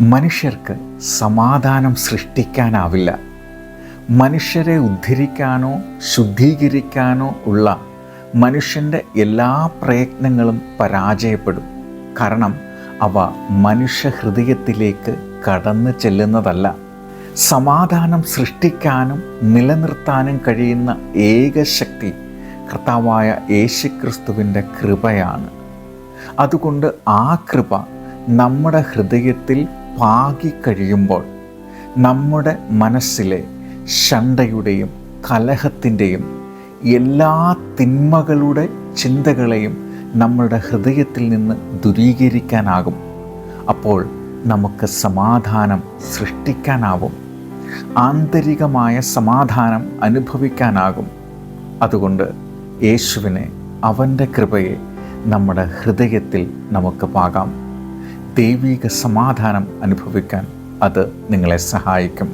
മനുഷ്യർക്ക് സമാധാനം സൃഷ്ടിക്കാനാവില്ല. മനുഷ്യരെ ഉദ്ധരിക്കാനോ ശുദ്ധീകരിക്കാനോ ഉള്ള മനുഷ്യന്റെ എല്ലാ പ്രയത്നങ്ങളും പരാജയപ്പെടും. കാരണം അവ മനുഷ്യഹൃദയത്തിലേക്ക് കടന്നു ചെല്ലുന്നതല്ല. സമാധാനം സൃഷ്ടിക്കാനും നിലനിർത്താനും കഴിയുന്ന ഏക ശക്തി കർത്താവായ യേശുക്രിസ്തുവിന്റെ കൃപയാണ്. അതുകൊണ്ട് ആ കൃപ നമ്മുടെ ഹൃദയത്തിൽ പാകിക്കഴിയുമ്പോൾ നമ്മുടെ മനസ്സിലെ ശണ്ടയുടെയും കലഹത്തിന്റെയും എല്ലാ തിന്മകളുടെ ചിന്തകളെയും നമ്മളുടെ ഹൃദയത്തിൽ നിന്ന് ദുരീകരിക്കാനാകും. അപ്പോൾ നമുക്ക് സമാധാനം സൃഷ്ടിക്കാനാവും. ആന്തരികമായ സമാധാനം അനുഭവിക്കാനാകും. അതുകൊണ്ട് യേശുവിനെ അവന്റെ കൃപയെ നമ്മുടെ ഹൃദയത്തിൽ നമുക്ക് പാകാം. ദൈവിക സമാധാനം അനുഭവിക്കാൻ അത് നിങ്ങളെ സഹായിക്കും.